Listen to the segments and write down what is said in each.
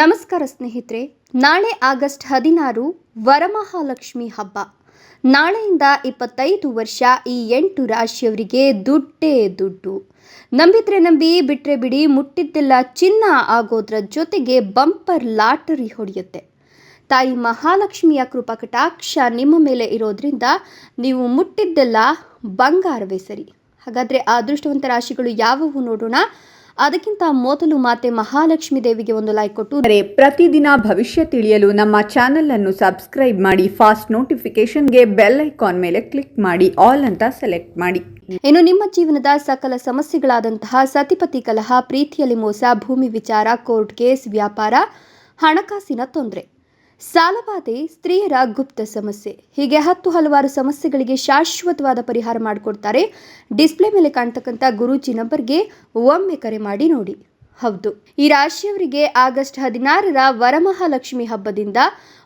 ನಮಸ್ಕಾರ ಸ್ನೇಹಿತರೆ, ನಾಳೆ ಆಗಸ್ಟ್ ಹದಿನಾರು ವರಮಹಾಲಕ್ಷ್ಮಿ ಹಬ್ಬ. ನಾಳೆಯಿಂದ ಇಪ್ಪತ್ತೈದು ವರ್ಷ ಈ ಎಂಟು ರಾಶಿಯವರಿಗೆ ದುಡ್ಡೇ ದುಡ್ಡು. ನಂಬಿದ್ರೆ ನಂಬಿ, ಬಿಟ್ರೆ ಬಿಡಿ ಮುಟ್ಟಿದ್ದೆಲ್ಲ ಚಿನ್ನ ಆಗೋದ್ರ ಜೊತೆಗೆ ಬಂಪರ್ ಲಾಟರಿ ಹೊಡೆಯುತ್ತೆ. ತಾಯಿ ಮಹಾಲಕ್ಷ್ಮಿಯ ಕೃಪಾ ಕಟಾಕ್ಷ ನಿಮ್ಮ ಮೇಲೆ ಇರೋದ್ರಿಂದ ನೀವು ಮುಟ್ಟಿದ್ದೆಲ್ಲ ಬಂಗಾರವೇ ಸರಿ. ಹಾಗಾದರೆ ಅದೃಷ್ಟವಂತ ರಾಶಿಗಳು ಯಾವುವು ನೋಡೋಣ. ಅದಕ್ಕಿಂತ ಮೊದಲು ಮಾತೆ ಮಹಾಲಕ್ಷ್ಮಿ ದೇವಿಗೆ ಒಂದು ಲೈಕ್ ಕೊಟ್ಟು ಅಂದರೆ ಪ್ರತಿದಿನ ಭವಿಷ್ಯ ತಿಳಿಯಲು ನಮ್ಮ ಚಾನೆಲ್ ಅನ್ನು ಸಬ್ಸ್ಕ್ರೈಬ್ ಮಾಡಿ ಫಾಸ್ಟ್ ನೋಟಿಫಿಕೇಶನ್ಗೆ ಬೆಲ್ ಐಕಾನ್ ಮೇಲೆ ಕ್ಲಿಕ್ ಮಾಡಿ ಆಲ್ ಅಂತ ಸೆಲೆಕ್ಟ್ ಮಾಡಿ. ಇನ್ನು ನಿಮ್ಮ ಜೀವನದ ಸಕಲ ಸಮಸ್ಯೆಗಳಾದಂತಹ ಸತಿಪತಿ ಕಲಹ ಪ್ರೀತಿಯಲ್ಲಿ ಮೋಸ ಭೂಮಿ ವಿಚಾರ ಕೋರ್ಟ್ ಕೇಸ್ ವ್ಯಾಪಾರ ಹಣಕಾಸಿನ ತೊಂದರೆ. ಸಾಲಬಾಧೆ ಸ್ತ್ರೀಯರ ಗುಪ್ತ ಸಮಸ್ಯೆ. ಹೀಗೆ ಹತ್ತು ಹಲವಾರು ಸಮಸ್ಯೆಗಳಿಗೆ ಶಾಶ್ವತವಾದ ಪರಿಹಾರ ಮಾಡಿಕೊಡ್ತಾರೆ. ಡಿಸ್ಪ್ಲೇ ಮೇಲೆ ಕಾಣ್ತಕ್ಕಂಥ ಗುರೂಜಿ ನಂಬರ್ಗೆ ಒಮ್ಮೆ ಕರೆ ಮಾಡಿ ನೋಡಿ. ಹೌದು. ಈ ರಾಶಿಯವರಿಗೆ ಆಗಸ್ಟ್ ಹದಿನಾರರ ವರಮಹಾಲಕ್ಷ್ಮಿ ಹಬ್ಬದಿಂದ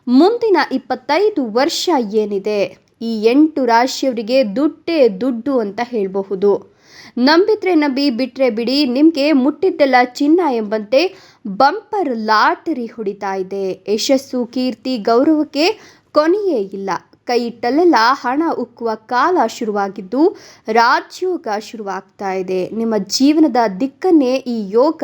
ಮುಂದಿನ ಇಪ್ಪತ್ತೈದು ವರ್ಷ ಏನಿದೆ? ಈ ಎಂಟು ರಾಶಿಯವರಿಗೆ ದುಡ್ಡೇ ದುಡ್ಡು ಅಂತ ಹೇಳಬಹುದು. ನಂಬಿದ್ರೆ ನಂಬಿ, ಬಿಟ್ರೆ ಬಿಡಿ, ನಿಮಗೆ ಮುಟ್ಟಿದ್ದೆಲ್ಲ ಚಿನ್ನ ಎಂಬಂತೆ ಬಂಪರ್ ಲಾಟರಿ ಹೊಡಿತಾ ಇದೆ. ಯಶಸ್ಸು, ಕೀರ್ತಿ, ಗೌರವಕ್ಕೆ ಕೊನೆಯೇ ಇಲ್ಲ. ಕೈ ಹಣ ಉಕ್ಕುವ ಕಾಲ ಶುರುವಾಗಿದ್ದು ರಾಜ್ಯೋಗ ಶುರುವಾಗ್ತಾ ಇದೆ. ನಿಮ್ಮ ಜೀವನದ ದಿಕ್ಕನ್ನೇ ಈ ಯೋಗ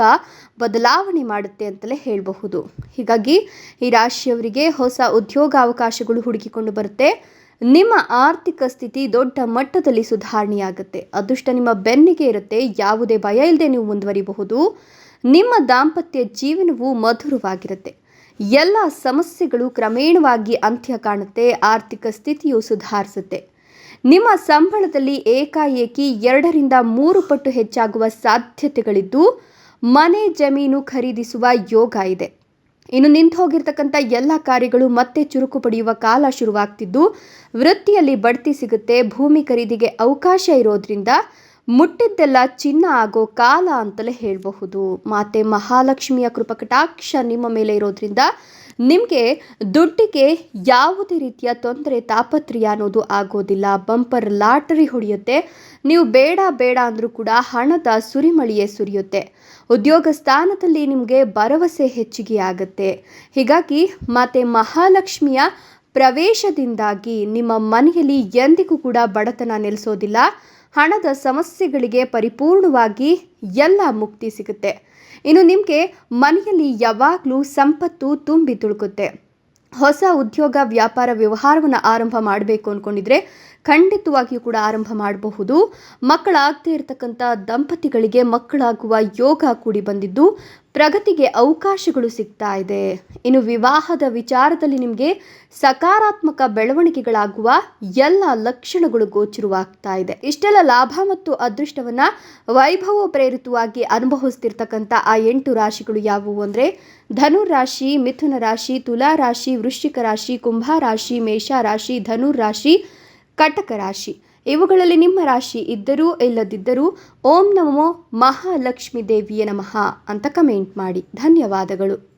ಬದಲಾವಣೆ ಮಾಡುತ್ತೆ ಅಂತಲೇ ಹೇಳಬಹುದು. ಹೀಗಾಗಿ ಈ ರಾಶಿಯವರಿಗೆ ಹೊಸ ಉದ್ಯೋಗ ಅವಕಾಶಗಳು ಹುಡುಕಿಕೊಂಡು ಬರುತ್ತೆ. ನಿಮ್ಮ ಆರ್ಥಿಕ ಸ್ಥಿತಿ ದೊಡ್ಡ ಮಟ್ಟದಲ್ಲಿ ಸುಧಾರಣೆಯಾಗುತ್ತೆ. ಅದೃಷ್ಟ ನಿಮ್ಮ ಬೆನ್ನಿಗೆ ಇರುತ್ತೆ. ಯಾವುದೇ ಭಯ ಇಲ್ಲದೆ ನೀವು ಮುಂದುವರಿಬಹುದು. ನಿಮ್ಮ ದಾಂಪತ್ಯ ಜೀವನವು ಮಧುರವಾಗಿರುತ್ತೆ. ಎಲ್ಲ ಸಮಸ್ಯೆಗಳು ಕ್ರಮೇಣವಾಗಿ ಅಂತ್ಯ ಕಾಣುತ್ತೆ. ಆರ್ಥಿಕ ಸ್ಥಿತಿಯು ಸುಧಾರಿಸುತ್ತೆ. ನಿಮ್ಮ ಸಂಬಳದಲ್ಲಿ ಏಕಾಏಕಿ ಎರಡರಿಂದ ಮೂರು ಪಟ್ಟು ಹೆಚ್ಚಾಗುವ ಸಾಧ್ಯತೆಗಳಿದ್ದು, ಮನೆ ಜಮೀನು ಖರೀದಿಸುವ ಯೋಗ ಇದೆ. ಇನ್ನು ನಿಂತು ಹೋಗಿರ್ತಕ್ಕಂಥ ಎಲ್ಲ ಕಾರ್ಯಗಳು ಮತ್ತೆ ಚುರುಕು ಪಡೆಯುವ ಕಾಲ ಶುರುವಾಗ್ತಿದ್ದು, ವೃತ್ತಿಯಲ್ಲಿ ಬಡ್ತಿ ಸಿಗುತ್ತೆ, ಭೂಮಿ ಖರೀದಿಗೆ ಅವಕಾಶ ಇರೋದ್ರಿಂದ ಮುಟ್ಟಿದ್ದೆಲ್ಲ ಚಿನ್ನ ಆಗೋ ಕಾಲ ಅಂತಲೇ ಹೇಳಬಹುದು. ಮಾತೆ ಮಹಾಲಕ್ಷ್ಮಿಯ ಕೃಪಕಟಾಕ್ಷ ನಿಮ್ಮ ಮೇಲೆ ಇರೋದ್ರಿಂದ ನಿಮಗೆ ದುಡ್ಡಿಗೆ ಯಾವುದೇ ರೀತಿಯ ತೊಂದರೆ, ತಾಪತ್ರೆಯ ಅನ್ನೋದು ಆಗೋದಿಲ್ಲ. ಬಂಪರ್ ಲಾಟರಿ ಹೊಡೆಯುತ್ತೆ. ನೀವು ಬೇಡ ಬೇಡ ಅಂದರೂ ಕೂಡ ಹಣದ ಸುರಿಮಳಿಯೇ ಸುರಿಯುತ್ತೆ. ಉದ್ಯೋಗ ಸ್ಥಾನದಲ್ಲಿ ನಿಮಗೆ ಭರವಸೆ ಹೆಚ್ಚಿಗೆ ಆಗುತ್ತೆ. ಹೀಗಾಗಿ ಮಾತೆ ಮಹಾಲಕ್ಷ್ಮಿಯ ಪ್ರವೇಶದಿಂದಾಗಿ ನಿಮ್ಮ ಮನೆಯಲ್ಲಿ ಎಂದಿಗೂ ಕೂಡ ಬಡತನ ನೆಲೆಸೋದಿಲ್ಲ. ಹಣದ ಸಮಸ್ಯೆಗಳಿಗೆ ಪರಿಪೂರ್ಣವಾಗಿ ಎಲ್ಲ ಮುಕ್ತಿ ಸಿಗುತ್ತೆ. ಇನ್ನು ನಿಮಗೆ ಮನೆಯಲ್ಲಿ ಯಾವಾಗಲೂ ಸಂಪತ್ತು ತುಂಬಿ ತುಳುಕುತ್ತೆ. ಹೊಸ ಉದ್ಯೋಗ ವ್ಯಾಪಾರ ವ್ಯವಹಾರವನ್ನು ಆರಂಭ ಮಾಡಬೇಕು ಅಂದ್ಕೊಂಡಿದ್ರೆ ಖಂಡಿತವಾಗಿಯೂ ಕೂಡ ಆರಂಭ ಮಾಡಬಹುದು. ಮಕ್ಕಳಾಗದೇ ಇರತಕ್ಕಂಥ ದಂಪತಿಗಳಿಗೆ ಮಕ್ಕಳಾಗುವ ಯೋಗ ಕೂಡಿ ಬಂದಿದ್ದು ಪ್ರಗತಿಗೆ ಅವಕಾಶಗಳು ಸಿಗ್ತಾ ಇದೆ. ಇನ್ನು ವಿವಾಹದ ವಿಚಾರದಲ್ಲಿ ನಿಮಗೆ ಸಕಾರಾತ್ಮಕ ಬೆಳವಣಿಗೆಗಳಾಗುವ ಎಲ್ಲ ಲಕ್ಷಣಗಳು ಗೋಚರವಾಗ್ತಾ ಇದೆ. ಇಷ್ಟೆಲ್ಲ ಲಾಭ ಮತ್ತು ಅದೃಷ್ಟವನ್ನ ವೈಭವ ಪ್ರೇರಿತವಾಗಿ ಅನುಭವಿಸ್ತಿರ್ತಕ್ಕಂಥ ಆ ಎಂಟು ರಾಶಿಗಳು ಯಾವುವು ಅಂದರೆ ಧನು ರಾಶಿ, ಮಿಥುನ ರಾಶಿ, ತುಲಾ ರಾಶಿ, ವೃಶ್ಚಿಕ ರಾಶಿ, ಕುಂಭ ರಾಶಿ, ಮೇಷ ರಾಶಿ, ಧನುರ್ ರಾಶಿ ಕಟಕ ರಾಶಿ. ಇವುಗಳಲ್ಲಿ ನಿಮ್ಮ ರಾಶಿ ಇದ್ದರೂ ಇಲ್ಲದಿದ್ದರೂ ಓಂ ನಮೋ ಮಹಾಲಕ್ಷ್ಮಿ ದೇವಿಯ ನಮಃ ಅಂತ ಕಮೆಂಟ್ ಮಾಡಿ. ಧನ್ಯವಾದಗಳು.